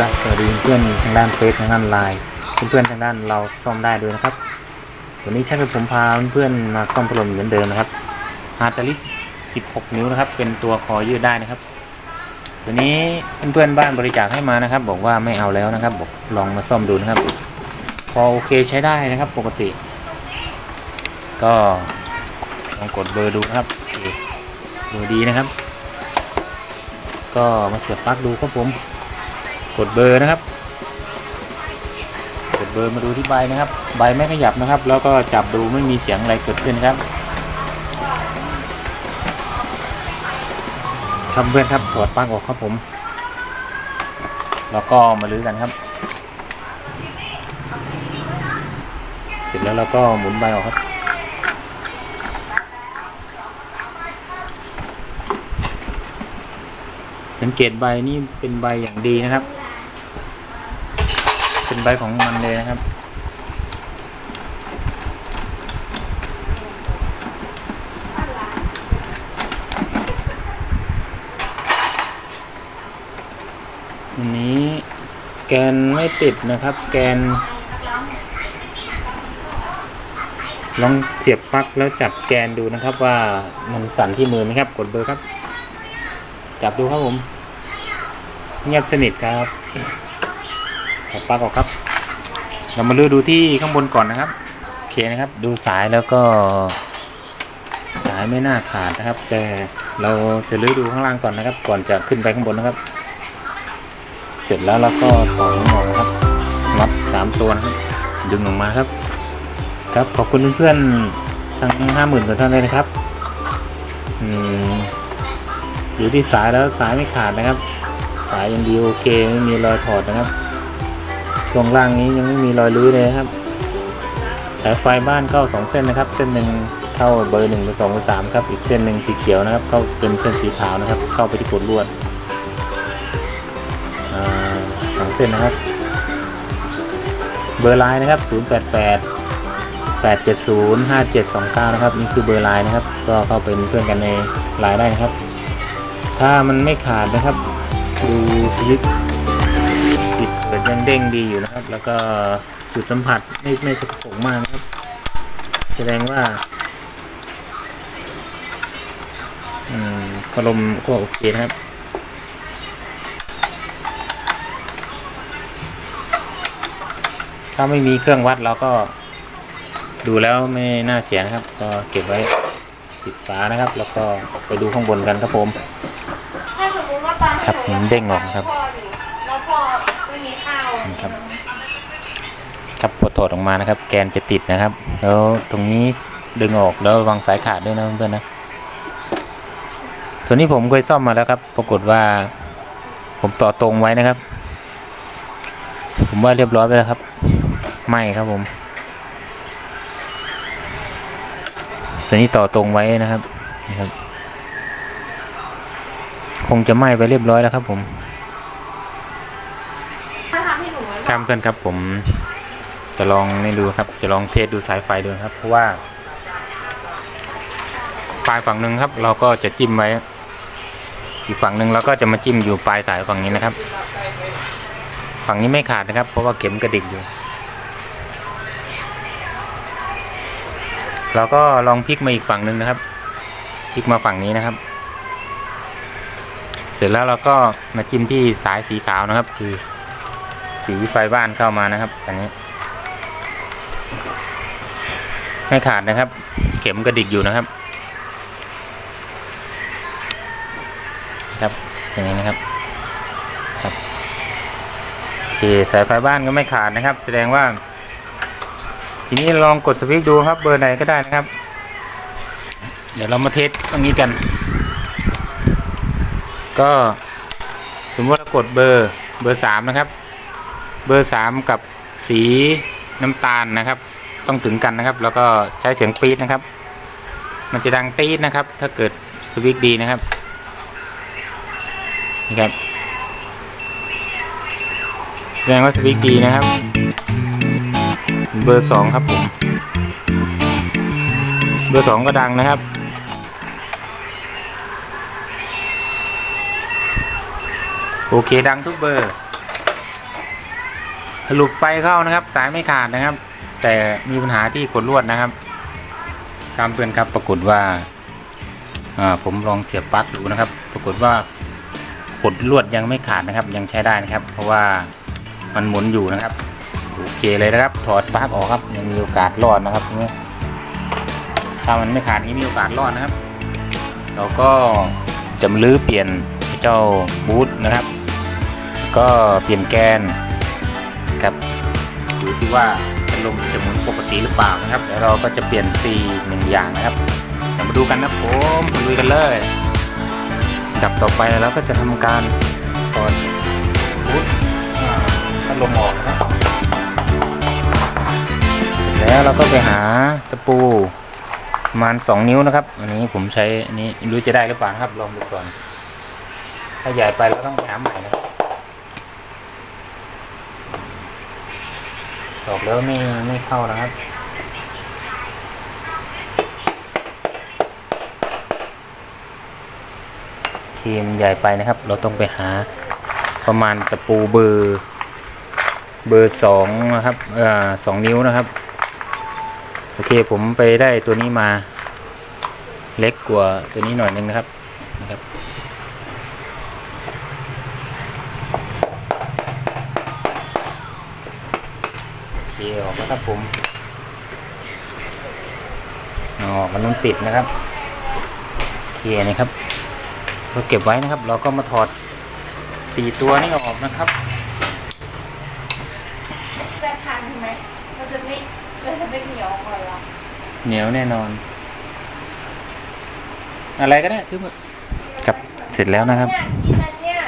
ก็สวัสดีเพื่อนทางด้านเฟซทางด้านไลน์เพื่อนๆทางด้านเราซ่อมได้ด้วยนะครับ วันนี้ช่างผมพาเพื่อนมาซ่อมพัดลมเหมือนเดิมนะครับฮาร์ตลิส16 นิ้วนะครับ เป็นตัวคอยืดได้นะครับ ตัวนี้เพื่อนๆบ้านบริจาคให้มานะครับ บอกว่าไม่เอาแล้วนะครับ บอกลองมาซ่อมดูนะครับ พอโอเคใช้ได้นะครับ ปกติ ก็ลองกดเบอร์ดูครับเบอร์ดีนะครับ ก็มาเสียบปลั๊กดูครับผม กดเบอร์นะครับ กดเบอร์มาดูที่ใบนะครับ ใบไม่ขยับนะครับ แล้วก็จับดูไม่มีเสียงอะไรเกิดขึ้นครับครับเพื่อนครับถอดปลั๊กออกครับผม แล้วก็มาลื้อกันครับ เสร็จแล้วเราก็หมุนใบออกครับสังเกตใบนี่เป็นใบอย่างดีนะครับ ใบของมันเลยนะครับ อันนี้แกนไม่ติดนะครับ แกน ลองเสียบปลั๊กแล้วจับแกนดูนะครับว่ามันสั่นที่มือไหมครับ กดเบอร์ครับ จับดูครับผม เงียบสนิทครับ ปลั๊กออกครับ เรามาเลือกดูที่ข้างบนก่อนนะครับโอเคนะครับ ดูสายแล้วก็ สายไม่น่าขาดนะครับ แต่เราจะเลือกดูข้างล่างก่อนนะครับ ก่อนจะขึ้นไปข้างบนนะครับ เสร็จแล้วเราก็ถอดมันออกนะครับน็อตสามตัวนะครับดึงออกมาครับ ครับขอบคุณเพื่อนๆทั้งห้าหมื่นกว่าท่านเลยนะครับอืมอยู่ที่สายแล้วสายไม่ขาดนะครับ สายยังดีโอเคไม่มีรอยถอดนะครับ ช่วงล่างนี้ยังไม่มีรอยรื้อเลยครับสายไฟบ้านเข้าสองเส้นนะครับ เส้นหนึ่งเข้าเบอร์หนึ่งเบอร์สองเบอร์สามครับอีกเส้นหนึ่งสีเขียวนะครับ เข้าเป็นเส้นสีขาวนะครับ เข้าไปที่กดลวดสองเส้นนะครับ เบอร์ไลน์นะครับ 0 8 8 8 7 0 5 7 2 9 นะครับ นี่คือเบอร์ไลน์นะครับ ก็เข้าเป็นเพื่อนกันในไลน์ได้นะครับ ถ้ามันไม่ขาดนะครับ ดูสวิป ยังเด้งดีอยู่นะครับ แล้วก็จุดสัมผัสไม่ไม่สกปรกมากนะครับ แสดงว่าอืมพัดลมก็โอเคนะครับถ้าไม่มีเครื่องวัดเราก็ดูแล้วไม่น่าเสียนะครับ ก็เก็บไว้ปิดฝานะครับ แล้วก็ไปดูข้างบนกันครับผมถ้าสมมติว่าตอนครับที่หนูผมเด้งออกนะครับ ครับพอถอดออกมานะครับ แกนจะติดนะครับ แล้วตรงนี้ดึงออกแล้วระวังสายขาดด้วยนะเพื่อนๆนะตัวนี้ผมเคยซ่อมมาแล้วครับ ปรากฏว่า ผมต่อตรงไว้นะครับ ผมว่าเรียบร้อยไปแล้วครับ ไม่ครับผมตัวนี้ต่อตรงไว้นะครับนะครับ คงจะไหม้ไปเรียบร้อยแล้วครับผมถ้าทำให้หนูไว้ครับเพื่อนครับผม จะลองนี่ดูครับ จะลองเทสดูสายไฟดูนครับ เพราะว่าปลายฝั่งหนึ่งครับ เราก็จะจิ้มไว้ อีกฝั่งหนึ่งเราก็จะมาจิ้มอยู่ปลายสายฝั่งนี้นะครับ ฝั่งนี้ไม่ขาดนะครับ เพราะว่าเข็มกระดิกอยู่ เราก็ลองพลิกมาอีกฝั่งหนึ่งนะครับพลิกมาฝั่งนี้นะครับ เสร็จแล้วเราก็มาจิ้มที่สายสีขาวนะครับ คือสีไฟบ้านเข้ามานะครับอันนี้ ไม่ขาดนะครับ เข็มกระดิกอยู่นะครับ ครับอย่างนี้นะครับครับโอเคสายไฟบ้านก็ไม่ขาดนะครับ แสดงว่า ทีนี้ลองกดสวิตช์ดูครับ เบอร์ไหนก็ได้นะครับ เดี๋ยวเรามาเทสตรงนี้กัน ก็สมมติเรากดเบอร์เบอร์สามนะครับ เบอร์สามกับสีน้ำตาลนะครับ ต้องถึงกันนะครับ แล้วก็ใช้เสียงปี๊ดนะครับ มันจะดังตี๊ดนะครับ ถ้าเกิดสวิตช์ดีนะครับนี่ครับแสดงว่าสวิตช์ดีนะครับ เบอร์สองครับผมเบอร์สองก็ดังนะครับโอเคดังทุกเบอร์สรุปไฟเข้านะครับ สายไม่ขาดนะครับ แต่มีปัญหาที่ขดลวดนะครับครับเพื่อนครับปรากฏว่าผมลองเสียบปลั๊กดูนะครับ ปรากฏว่าขดลวดยังไม่ขาดนะครับ ยังใช้ได้นะครับ เพราะว่ามันหมุนอยู่นะครับโอเคเลยนะครับ ถอดปลั๊กออกครับ ยังมีโอกาสรอดนะครับทีนี้ถ้ามันไม่ขาดนี้มีโอกาสรอดนะครับ เราก็จะมาลื้อเปลี่ยนเจ้าบูทนะครับ ก็เปลี่ยนแกนครับดูที่ว่า ลมจะหมุนปกติหรือเปล่านะครับแล้วเราก็จะเปลี่ยน C หนึ่งอย่างนะครับเดี๋ยวมาดูกันนะผมลุยกันเลยกับต่อไปเราก็จะทำการถอดบูทพัดลมออกนะครับเสร็จแล้วเราก็ไปหาตะปูประมาณ2นิ้วนะครับ อันนี้ผมใช้อันนี้รู้จะได้หรือเปล่านะครับลองดูก่อน ถ้าใหญ่ไปเราต้องหาใหม่นะครับ ตอกแล้วไม่ไม่เข้านะครับทีมใหญ่ไปนะครับ เราต้องไปหาประมาณตะปูเบอร์เบอร์สองนะครับเอ่อสองนิ้วนะครับ โอเคผมไปได้ตัวนี้มาเล็กกว่าตัวนี้หน่อยนึงนะครับนะครับ เคออกแล้วครับผมอ๋อมันต้องติดนะครับโอเคนะครับก็เก็บไว้นะครับ เราก็มาถอดสี่ตัวนี้ออกนะครับจะทานใช่ไหมเราจะไม่เราจะไม่เหนียวก่อนหรอเหนียวแน่นอน อะไรก็ได้ที่มือครับเสร็จแล้วนะครับเนี่ยกินอันเนี่ย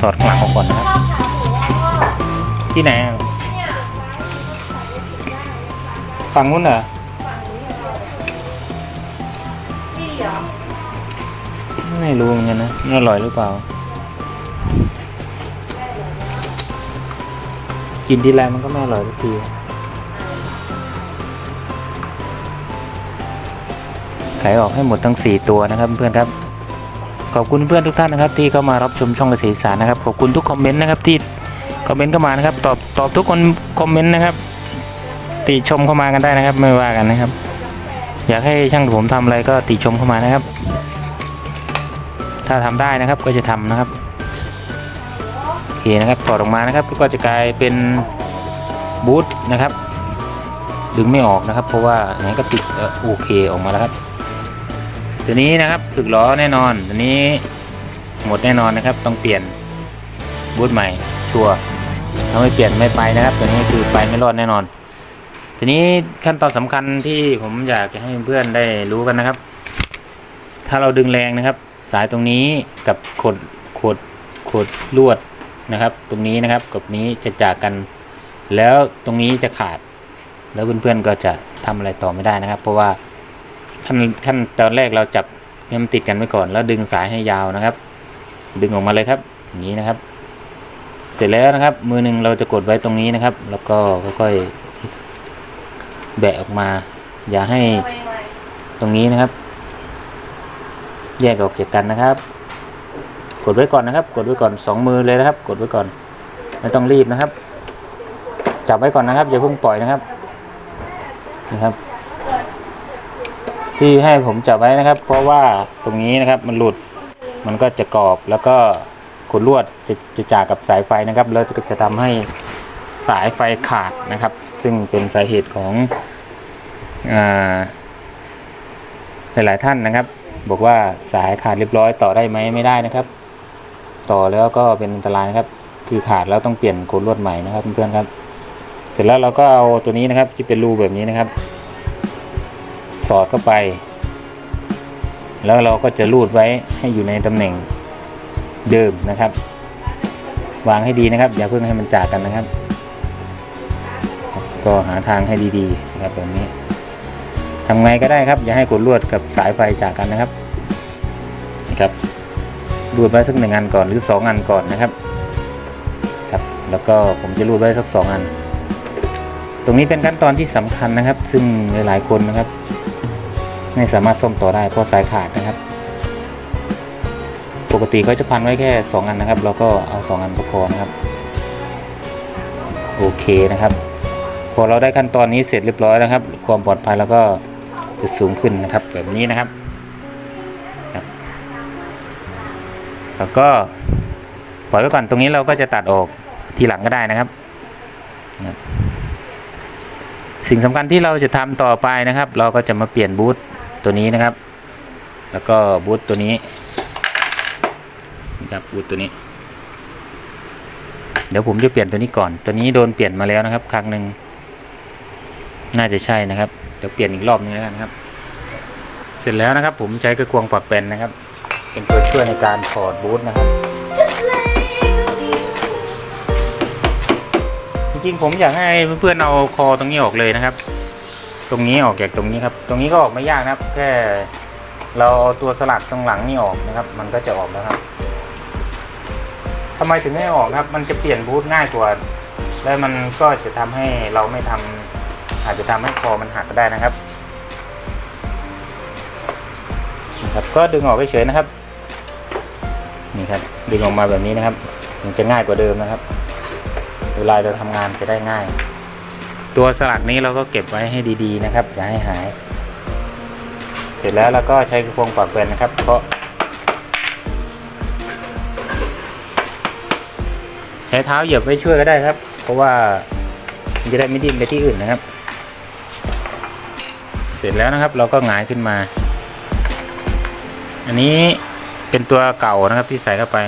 ถอดข้างหลังออกก่อนนะครับชอบขาหมูแล้วก็ที่ไหน ฝั่งนู้นเหรอไม่รู้เหมือนกันนะนี่อร่อยหรือเปล่า กินทีไรมันก็ไม่อร่อยทุกทีขายออกให้หมดทั้ง 4 ตัวนะครับเพื่อนครับ ขอบคุณเพื่อนทุกท่านนะครับ ที่เข้ามารับชมช่องเกษตรอีสารนะครับขอบคุณทุกคอมเมนต์นะครับที่คอมเมนต์เข้ามานะครับตอบตอบทุกคนคอมเมนต์นะครับ ติชมเข้ามากันได้นะครับ ไม่ว่ากันนะครับ อยากให้ช่างผมทำอะไรก็ติชมเข้ามานะครับ ถ้าทำได้นะครับก็จะทำนะครับโอเคนะครับถอดออกมานะครับ ก็จะกลายเป็นบูทนะครับ ดึงไม่ออกนะครับ เพราะว่าอย่างนี้ก็ติดโอเคออกมาแล้วครับตัวนี้นะครับถึกล้อแน่นอนตัวนี้หมดแน่นอนนะครับ ต้องเปลี่ยนบูทใหม่ชัวร์ถ้าไม่เปลี่ยนไม่ไปนะครับ ตัวนี้คือไปไม่รอดแน่นอน ทีนี้ขั้นตอนสำคัญที่ผมอยากจะให้เพื่อนได้รู้กันนะครับ ถ้าเราดึงแรงนะครับ สายตรงนี้กับขดขดขดลวดนะครับ ตรงนี้นะครับกับนี้จะจากกัน แล้วตรงนี้จะขาด แล้วเพื่อนๆก็จะทำอะไรต่อไม่ได้นะครับ เพราะว่าขั้นขั้นตอนแรกเราจับให้มันติดกันไว้ก่อน แล้วดึงสายให้ยาวนะครับ ดึงออกมาเลยครับอย่างนี้นะครับ เสร็จแล้วนะครับ มือหนึ่งเราจะกดไว้ตรงนี้นะครับ แล้วก็ค่อยๆ แบะออกมา อย่าให้ตรงนี้นะครับ แยกออกจากกันนะครับ กดไว้ก่อนนะครับ กดไว้ก่อนสองมือเลยนะครับ กดไว้ก่อน ไม่ต้องรีบนะครับ จับไว้ก่อนนะครับอย่าเพิ่งปล่อยนะครับนะครับ ที่ให้ผมจับไว้นะครับ เพราะว่าตรงนี้นะครับมันหลุดมันก็จะกรอบแล้วก็ขดลวดจะจะจากกับสายไฟนะครับแล้วจะจะทำให้สายไฟขาดนะครับ ซึ่งเป็นสาเหตุของอหลาย ๆ ท่านนะครับ บอกว่าสายขาดเรียบร้อยต่อได้ไหมไม่ได้นะครับ ต่อแล้วก็เป็นอันตรายนะครับ คือขาดแล้วต้องเปลี่ยนโคนลวดใหม่นะครับเพื่อนๆครับ เสร็จแล้วเราก็เอาตัวนี้นะครับที่เป็นรูแบบนี้นะครับ สอดเข้าไป แล้วเราก็จะรูดไว้ให้อยู่ในตำแหน่งเดิมนะครับ วางให้ดีนะครับ อย่าเพิ่งให้มันจากกันนะครับ ก็หาทางให้ดีๆนะครับแบบนี้ทำไงก็ได้ครับ อย่าให้กดลวดกับสายไฟจากกันนะครับนะครับรูดไว้สักหนึ่งอันก่อนหรือสองอันก่อนนะครับครับ แล้วก็ผมจะรูดไว้สักสองอัน ตรงนี้เป็นขั้นตอนที่สำคัญนะครับ ซึ่งหลายๆคนนะครับ ไม่สามารถซ่อมต่อได้เพราะสายขาดนะครับ ปกติเขาจะพันไว้แค่สองอันนะครับ เราก็เอาสองอันก็พอนะครับ โอเคนะครับ อเราได้ขั้นตอนนี้เสร็จเรียบร้อยนะครับ ความปลอดภัยแล้วก็จะสูงขึ้นนะครับแบบนี้นะครับแล้วก็ปล่อยไว้ก่อนตรงนี้เราก็จะตัดออกทีหลังก็ได้นะครับนะครับ สิ่งสำคัญที่เราจะทำต่อไปนะครับ เราก็จะมาเปลี่ยนบูทตัวนี้นะครับ แล้วก็บูทตัวนี้นะครับบูทตัวนี้ เดี๋ยวผมจะเปลี่ยนตัวนี้ก่อน ตัวนี้โดนเปลี่ยนมาแล้วนะครับ ครั้งหนึ่ง น่าจะใช่นะครับเดี๋ยวเปลี่ยนอีกรอบนึงแล้วกันครับ เสร็จแล้วนะครับ ผมใช้กระควงปักเป็นนะครับ เป็นตัวช่วยในการถอดบูทนะครับ จริงๆผมอยากให้เพื่อนๆเอาคอตรงนี้ออกเลยนะครับ ตรงนี้ออกจากตรงนี้ครับ ตรงนี้ก็ออกไม่ยากนะครับ แค่เราเอาตัวสลักตรงหลังนี่ออกนะครับ มันก็จะออกแล้วครับทำไมถึงให้ออกครับ มันจะเปลี่ยนบูทง่ายกว่า และมันก็จะทำให้เราไม่ทำ อาจจะทำให้คอมันหักก็ได้นะครับนะครับ ก็ดึงออกเฉยนะครับ นี่ครับ ดึงออกมาแบบนี้นะครับ มันจะง่ายกว่าเดิมนะครับ เวลาเราทำงานจะได้ง่าย ตัวสลักนี้เราก็เก็บไว้ให้ดีๆนะครับ อย่าให้หาย เสร็จแล้วเราก็ใช้กระพงปากแบนนะครับ เพราะใช้เท้าเหยียบไว้ช่วยก็ได้ครับ เพราะว่ามันจะได้ไม่ดิ้นไปที่อื่นนะครับ เสร็จแล้วนะครับ เราก็หงายขึ้นมา อันนี้เป็นตัวเก่านะครับที่ใส่เข้าไป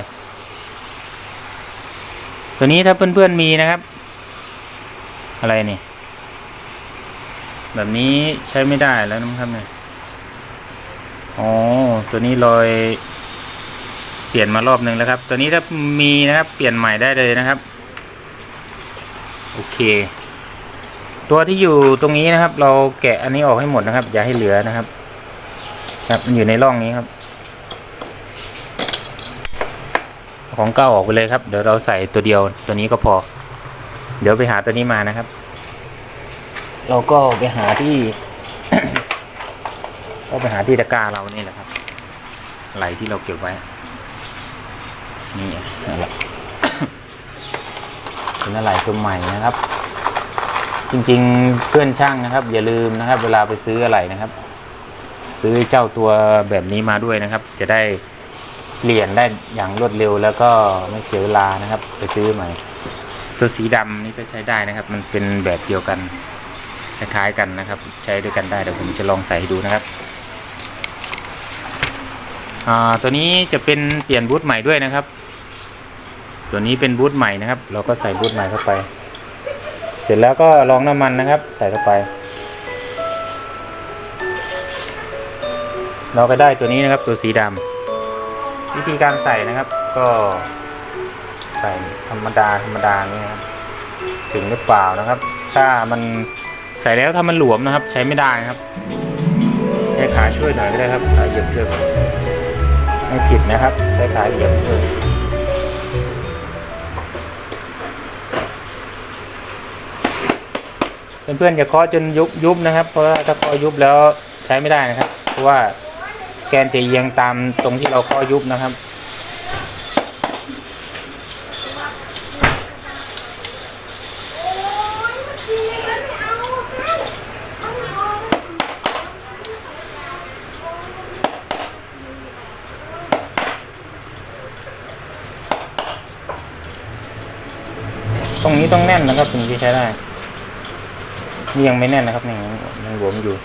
ตัวนี้ถ้าเพื่อนๆมีนะครับ อะไรนี่ แบบนี้ใช้ไม่ได้แล้วนะครับเนี่ยอ๋อตัวนี้ลอยเปลี่ยนมารอบหนึ่งแล้วครับ ตัวนี้ถ้ามีนะครับ เปลี่ยนใหม่ได้เลยนะครับ โอเค ตัวที่อยู่ตรงนี้นะครับ เราแกะอันนี้ออกให้หมดนะครับ อย่าให้เหลือนะครับ ครับมันอยู่ในร่องนี้ครับ ของเก่าออกไปเลยครับ เดี๋ยวเราใส่ตัวเดียวตัวนี้ก็พอ เดี๋ยวไปหาตัวนี้มานะครับ เราก็ไปหาที่ ก็ไปหาที่ตะกร้าเรานี่แหละครับไหลที่เราเก็บไว้ นี่นั่นแหละเป็นอะไรตัวใหม่นะครับ จริงๆเพื่อนช่างนะครับ อย่าลืมนะครับ เวลาไปซื้ออะไรนะครับ ซื้อเจ้าตัวแบบนี้มาด้วยนะครับ จะได้เปลี่ยนได้อย่างรวดเร็วแล้วก็ไม่เสียเวลานะครับ ไปซื้อใหม่ ตัวสีดำนี่ก็ใช้ได้นะครับ มันเป็นแบบเดียวกันคล้ายๆกันนะครับ ใช้ด้วยกันได้เดี๋ยวผมจะลองใส่ให้ดูนะครับตัวนี้จะเป็นเปลี่ยนบูทใหม่ด้วยนะครับ ตัวนี้เป็นบูทใหม่นะครับ เราก็ใส่บูทใหม่เข้าไป ร็จแล้วก็ลองน้ำมันนะครับ ใส่เข้าไป เราก็ได้ตัวนี้นะครับตัวสีดำวิธีการใส่นะครับ ก็ใส่ธรรมดาธรรมดาเนี่ยครับถึงหรือเปล่านะครับ ถ้ามันใส่แล้วถ้ามันหลวมนะครับ ใช้ไม่ได้นะครับใช้ขาช่วยหน่อยก็ได้ครับขาเหยียบช่วยไม่ผิดนะครับใช้ขาเหยียบช่วย เพื่อนๆอย่าเคาะจนยุบยุบนะครับ เพราะว่าถ้าเคาะยุบแล้วใช้ไม่ได้นะครับ เพราะว่าแกนจะเอียงตามตรงที่เราข้อยุบนะครับตรงนี้ต้องแน่นนะครับถึงจะใช้ได้ นี่ยังไม่แน่นนะครับนี่ยังยังหลวมอยู่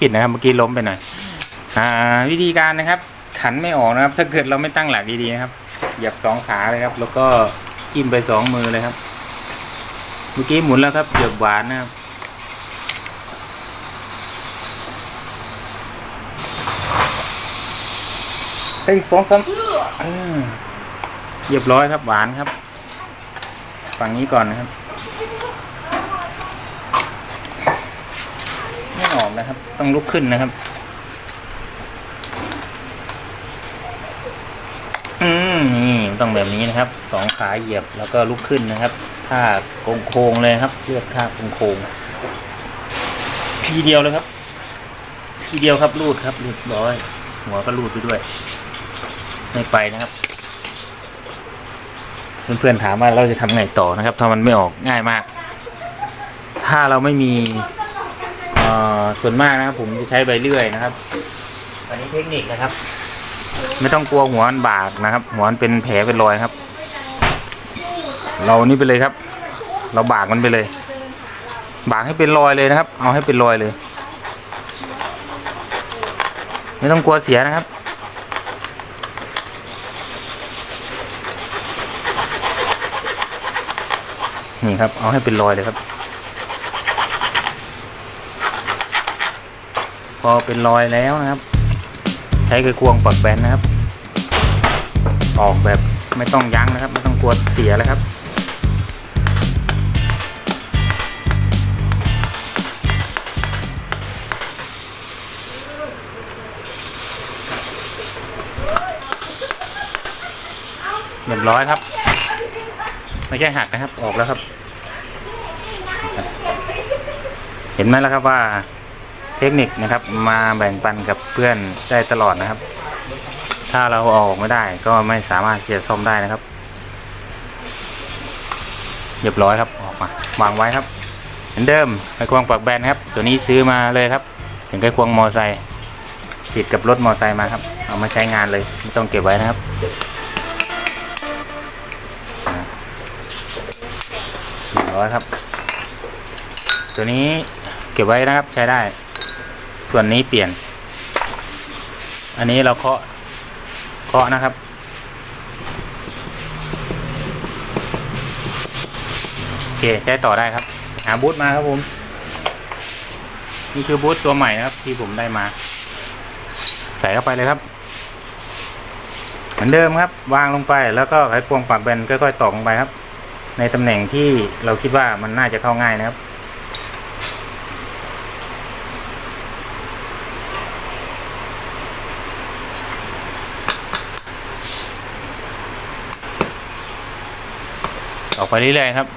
ผิดนะครับเมื่อกี้ล้มไปหน่อยอ่าวิธีการนะครับ ขันไม่ออกนะครับ ถ้าเกิดเราไม่ตั้งหลักดีๆนะครับ เหยียบสองขาเลยครับ แล้วก็กิ้มไปสองมือเลยครับ เมื่อกี้หมุนแล้วครับเหยียบหวานนะครับเฮ้ยสองสามเรียบร้อยครับหวานครับ ฝั่งนี้ก่อนนะครับไม่ออกนะครับ ต้องลุกขึ้นนะครับ มันต้องแบบนี้นะครับสองขาเหยียบแล้วก็ลุกขึ้นนะครับท่าโค้งๆเลยครับเลือกท่าโค้งๆทีเดียวเลยครับ ทีเดียวครับรูดครับเรียบร้อย หัวก็รูดไปด้วย ไม่ไปนะครับ เพื่อนๆถามว่าเราจะทำไงต่อนะครับ ถ้ามันไม่ออกง่ายมาก ถ้าเราไม่มีเอ่อส่วนมากนะครับผมจะใช้ใบเลื่อยนะครับ อันนี้เทคนิคนะครับ ไม่ต้องกลัวหัวมันบากนะครับ หัวมันเป็นแผลเป็นรอยครับ เรานี่ไปเลยครับ เราบากมันไปเลย บากให้เป็นรอยเลยนะครับ เอาให้เป็นรอยเลย ไม่ต้องกลัวเสียนะครับนี่ครับ เอาให้เป็นรอยเลยครับ พอเป็นรอยแล้วนะครับ ช้ไขควงปักแบนนะครับ ออกแบบไม่ต้องยั้งนะครับ ไม่ต้องกลัวเสียแล้วครับเรียบร้อยครับ ไม่ใช่หักนะครับ ออกแล้วครับ เห็นไหมแล้วครับว่า เทคนิคนะครับ มาแบ่งปันกับเพื่อนได้ตลอดนะครับ ถ้าเราออกไม่ได้ก็ไม่สามารถที่จะซ่อมได้นะครับเรียบร้อยครับออกมาวางไว้ครับเหมือนเดิมไขควงปักแบนครับ ตัวนี้ซื้อมาเลยครับเป็นไขควงมอไซค์ติดกับรถมอไซค์มาครับ เอามาใช้งานเลยไม่ต้องเก็บไว้นะครับเรียบร้อยครับ ตัวนี้เก็บไว้นะครับใช้ได้ ส่วนนี้เปลี่ยน อันนี้เราเคาะเคาะนะครับ โอเคใช้ต่อได้ครับ หาบูทมาครับผม นี่คือบูทตัวใหม่นะครับ ที่ผมได้มา ใส่เข้าไปเลยครับ เหมือนเดิมครับ วางลงไปแล้วก็ไขควงปากแบนค่อยๆตอกลงไปครับ ในตำแหน่งที่เราคิดว่ามันน่าจะเข้าง่ายนะครับ ออกไปเรื่อยๆครับ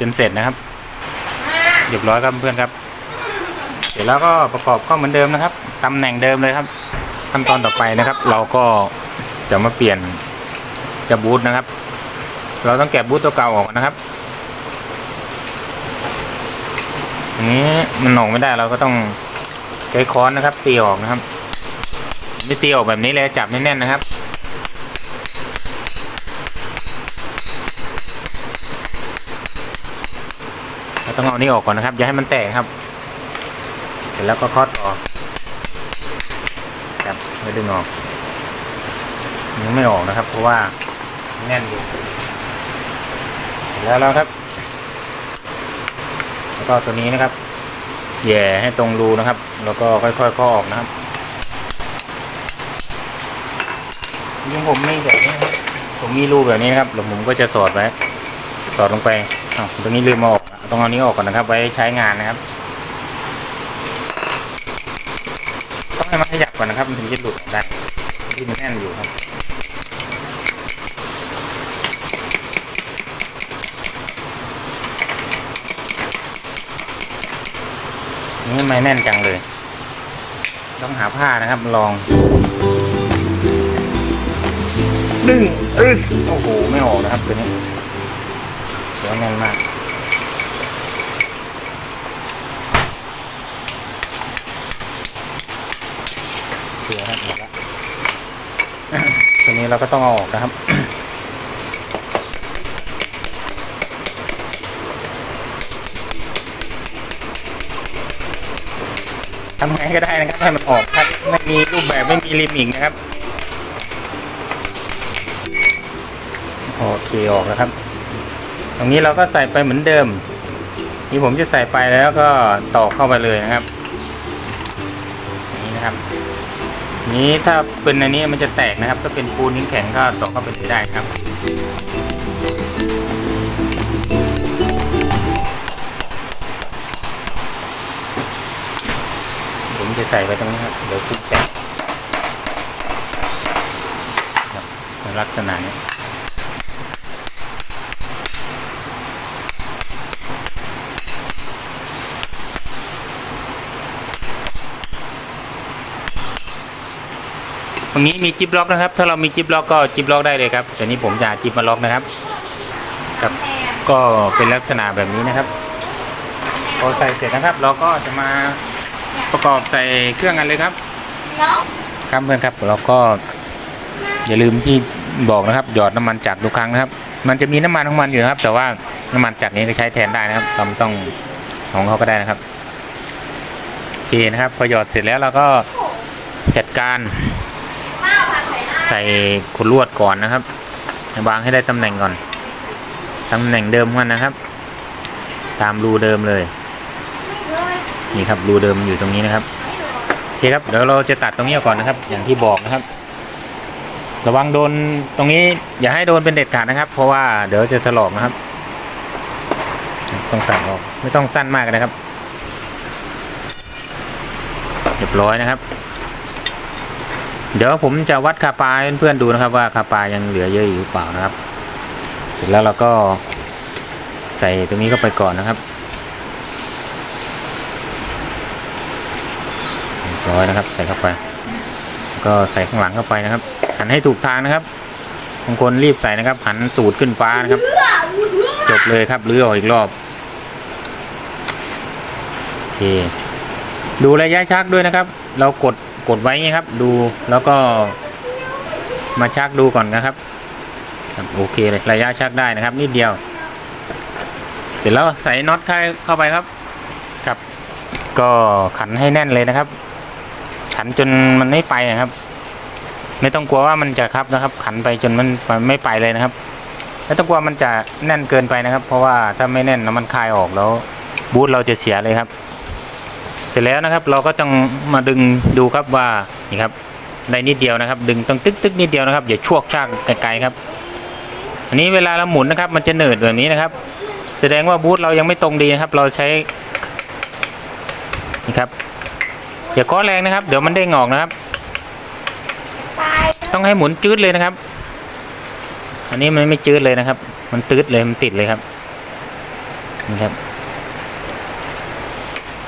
จนเสร็จนะครับเรียบร้อยครับเพื่อนครับ เสร็จแล้วก็ประกอบก็เหมือนเดิมนะครับตำแหน่งเดิมเลยครับ ขั้นตอนต่อไปนะครับ เราก็จะมาเปลี่ยนจะบูทนะครับ เราต้องแกะบูทตัวเก่าออกนะครับอันนี้มันออกไม่ได้เราก็ต้องใช้ค้อนนะครับตีออกนะครับ ไม่ตีออกแบบนี้เลยจับแน่นๆนะครับ ต้องเอานี่ออกก่อนนะครับอย่าให้มันแตกครับ เสร็จแล้วก็คอดออกจับไม่ดึงออกยังไม่ออกนะครับ เพราะว่าแน่นอยู่เสร็จแล้วแล้วครับ แล้วก็ตัวนี้นะครับแย่ให้ตรงรูนะครับ แล้วก็ค่อยๆข้อออกนะครับยิงผมไม่แบบนี้ผมมีรูแบบนี้นะครับแล้วผมก็จะสอดไว้สอดลงไปอ้าวตรงนี้ลืมเอาออก ต้องเอานี้ออกก่อนนะครับ ไว้ใช้งานนะครับ ต้องให้มันขยับก่อนนะครับ มันถึงจะหลุดออกได้ที่มันแน่นอยู่ครับนี่ไม่แน่นจังเลย ต้องหาผ้านะครับลองดึงอึสโอ้โห ไม่ออกนะครับตัวนี้เดี๋ยวแน่นมาก เสือครับหมดละ ตัวนี้เราก็ต้องเอาออกนะครับ ทำไงก็ได้นะครับให้มันออกครับ ไม่มีรูปแบบไม่มีลิมิตนะครับ โอเคออกแล้วครับ ตรงนี้เราก็ใส่ไปเหมือนเดิม นี่ผมจะใส่ไปแล้วก็ตอกเข้าไปเลยนะครับ นี่นะครับ นี้ถ้าเป็นอันนี้มันจะแตกนะครับ ถ้าเป็นปูนแข็งก็ตอกเข้าไปได้ครับผมจะใส่ไปตรงนี้ครับเดี๋ยวปุ๊บแตกครับลักษณะนี้ ตรงนี้มีจิ๊บล็อกนะครับ ถ้าเรามีจิ๊บล็อกก็จิ๊บล็อกได้เลยครับแต่นี้ผมจะจิ๊บมาล็อกนะครับครับก็เป็นลักษณะแบบนี้นะครับ พอใส่เสร็จนะครับ เราก็จะมาประกอบใส่เครื่องกันเลยครับครับเพื่อนครับเราก็ อย่าลืมที่บอกนะครับ หยอดน้ำมันจักทุกครั้งนะครับ มันจะมีน้ำมันของมันอยู่นะครับ แต่ว่าน้ำมันจักนี้ก็ใช้แทนได้นะครับเราไม่ต้องของเขาก็ได้นะครับโอเคนะครับ พอหยอดเสร็จแล้วเราก็จัดการ ข้าวผัดไข่หน้า ใส่ขดลวดก่อนนะครับ วางให้ได้ตำแหน่งก่อน ตำแหน่งเดิมของมันนะครับ ตามรูเดิมเลยเลย นี่ครับรูเดิมอยู่ตรงนี้นะครับโอเคครับเดี๋ยวเราจะตัดตรงนี้ออกก่อนนะครับ อย่างที่บอกนะครับ ระวังโดนตรงนี้อย่าให้โดนเป็นเด็ดขาดนะครับ เพราะว่าเดี๋ยวจะถลอกนะครับ ต้องตัดออกไม่ต้องสั้นมากนะครับ เรียบร้อยนะครับ เดี๋ยวผมจะวัดคาปลาเพื่อนๆดูนะครับ ว่าคาปลายังเหลือเยอะอยู่หรือเปล่านะครับ เสร็จแล้วเราก็ใส่ตรงนี้เข้าไปก่อนนะครับเรียบร้อยนะครับ ใส่เข้าไป ก็ใส่ข้างหลังเข้าไปนะครับ หันให้ถูกทางนะครับบางคนรีบใส่นะครับ หันตูดขึ้นฟ้านะครับ จบเลยครับเรือออกอีกรอบโอเคดูระยะชักด้วยนะครับ เรากด กดไว้ไงครับ ดูแล้วก็มาชักดูก่อนนะครับโอเคเลยระยะชักได้นะครับ นิดเดียว เสร็จแล้วใส่น็อตเข้าเข้าไปครับครับ ก็ขันให้แน่นเลยนะครับ ขันจนมันไม่ไปนะครับ ไม่ต้องกลัวว่ามันจะครับนะครับ ขันไปจนมันไม่ไปเลยนะครับไม่ต้องกลัวมันจะแน่นเกินไปนะครับ เพราะว่าถ้าไม่แน่นแล้วมันคลายออกแล้ว บูทเราจะเสียเลยครับ สร็จแล้วนะครับเราก็ต้องมาดึงดูครับว่านี่ครับได้นิดเดียวนะครับ ดึงต้องตึกตึกนิดเดียวนะครับอย่าชวกชากไกลๆครับ อันนี้เวลาเราหมุนนะครับ มันจะเหนืดแบบนี้นะครับ แสดงว่าบูทเรายังไม่ตรงดีนะครับ เราใช้นี่ครับอย่าเคาะแรงนะครับ เดี๋ยวมันเด้งออกนะครับตายต้องให้หมุนจืดเลยนะครับ อันนี้มันไม่จืดเลยนะครับ มันตืดเลยมันติดเลยครับนี่ครับ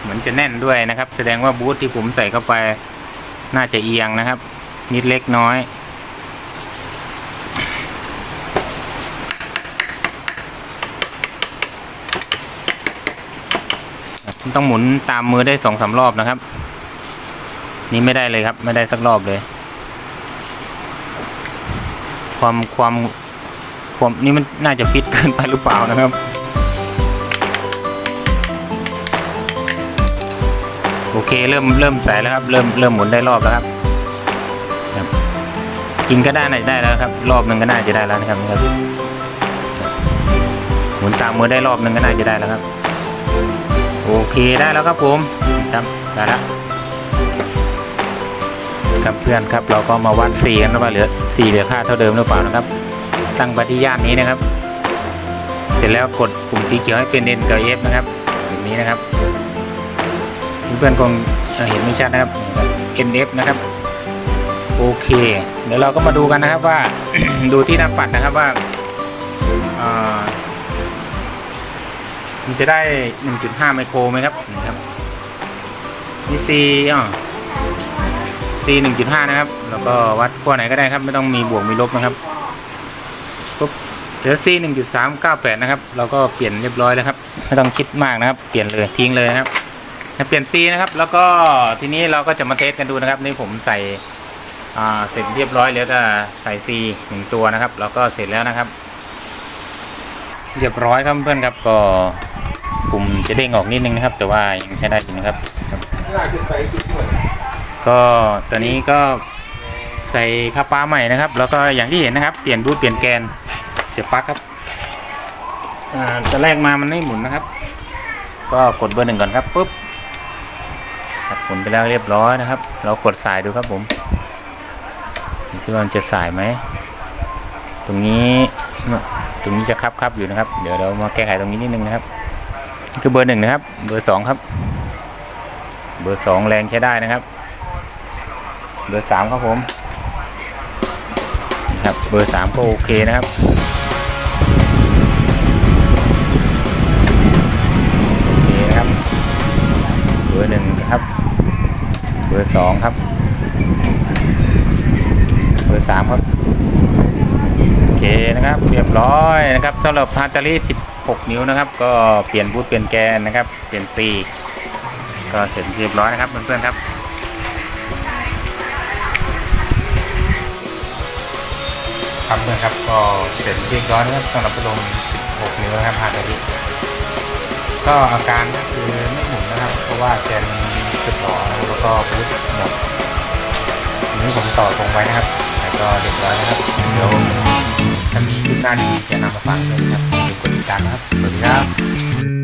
เหมือนจะแน่นด้วยนะครับ แสดงว่าบูทที่ผมใส่เข้าไปน่าจะเอียงนะครับ นิดเล็กน้อยต้องหมุนตามมือได้สองสามรอบนะครับ นี่ไม่ได้เลยครับ ไม่ได้สักรอบเลย ความความความนี่มันน่าจะฟิตเกินไปหรือเปล่านะครับ เริ่มเริ่มใส่แล้วครับ เริ่มเริ่มหมุนได้รอบแล้วครับกินก็ได้น่าจะได้แล้วครับ รอบหนึ่งก็น่าจะได้แล้วนะครับครับ หมุนตามมือได้รอบหนึ่งก็น่าจะได้แล้วครับ โอเคได้แล้วครับผมครับได้แล้วครับเพื่อนครับเราก็มาวัดสีกันว่าเหลือสีเหลือค่าเท่าเดิมหรือเปล่านะครับ ตั้งปฏิญาณนี้นะครับ เสร็จแล้วกดปุ่มสีเขียวให้เป็น N กับ F นะครับแบบนี้นะครับ เพื่อนๆคงเห็นไม่ชัดนะครับ NF นะครับโอเค เดี๋ยวเราก็มาดูกันนะครับว่าดูที่หน้าปัดนะครับว่ามันจะได้ 1.5 ไมโครไหมครับนี่ครับนี่ C อ่อ C 1.5 นะครับ แล้วก็วัดขั้วไหนก็ได้ครับ ไม่ต้องมีบวกมีลบนะครับปุ๊บเหลือ C 1.398 นะครับ เราก็เปลี่ยนเรียบร้อยแล้วครับ ไม่ต้องคิดมากนะครับ เปลี่ยนเลยทิ้งเลยนะครับ เปลี่ยน C นะครับ แล้วก็ทีนี้เราก็จะมาเทสกันดูนะครับ นี่ผมใส่เสร็จเรียบร้อยแล้วจะใส่ C หนึ่งตัวนะครับ แล้วก็เสร็จแล้วนะครับ เรียบร้อยครับเพื่อนครับก็ปุ่มจะเด้งออกนิดนึงนะครับ แต่ว่ายังใช้ได้อยู่นะครับก็ตอนนี้ก็ใส่คาปาใหม่นะครับ แล้วก็อย่างที่เห็นนะครับ เปลี่ยนรูปเปลี่ยนแกนเสียบปลั๊กครับอ่าตอนแรกมามันไม่หมุนนะครับ ก็กดเบอร์หนึ่งก่อนครับปุ๊บ หมุนไปแล้วเรียบร้อยนะครับ เรากดสายดูครับผมที่ว่ามันจะสายไหมตรงนี้ตรงนี้จะครับครับอยู่นะครับ เดี๋ยวเรามาแก้ไขตรงนี้นิดนึงนะครับคือเบอร์หนึ่งนะครับ เบอร์สองครับ เบอร์สองแรงใช้ได้นะครับ เบอร์สามครับผมนะครับเบอร์สามก็โอเคนะครับโอเคครับเบอร์หนึ่งครับ อร์สองครับ เบอร์สามครับ โอเคนะครับเรียบร้อยนะครับสำหรับฮาตาลี16 นิ้วนะครับ ก็เปลี่ยนบูทเปลี่ยนแกนนะครับ เปลี่ยนซีก็เสร็จเรียบร้อยนะครับเพื่อนๆครับครับเพื่อนครับก็เสร็จเรียบร้อยนะครับสำหรับพัดลม16 นิ้วนะครับฮาตาลีก็อาการก็คือไม่หมุนนะครับ เพราะว่าแกน จุดต่อแล้วก็บูทหมดทีนี้ผมต่อตรงไว้นะครับแล้วก็เรียบร้อยนะครับเดี๋ยวถ้ามีคลิปหน้าดีจะนำมาฝากเลยนะครับอย่าลืมกดติดตามนะครับสวัสดีครับ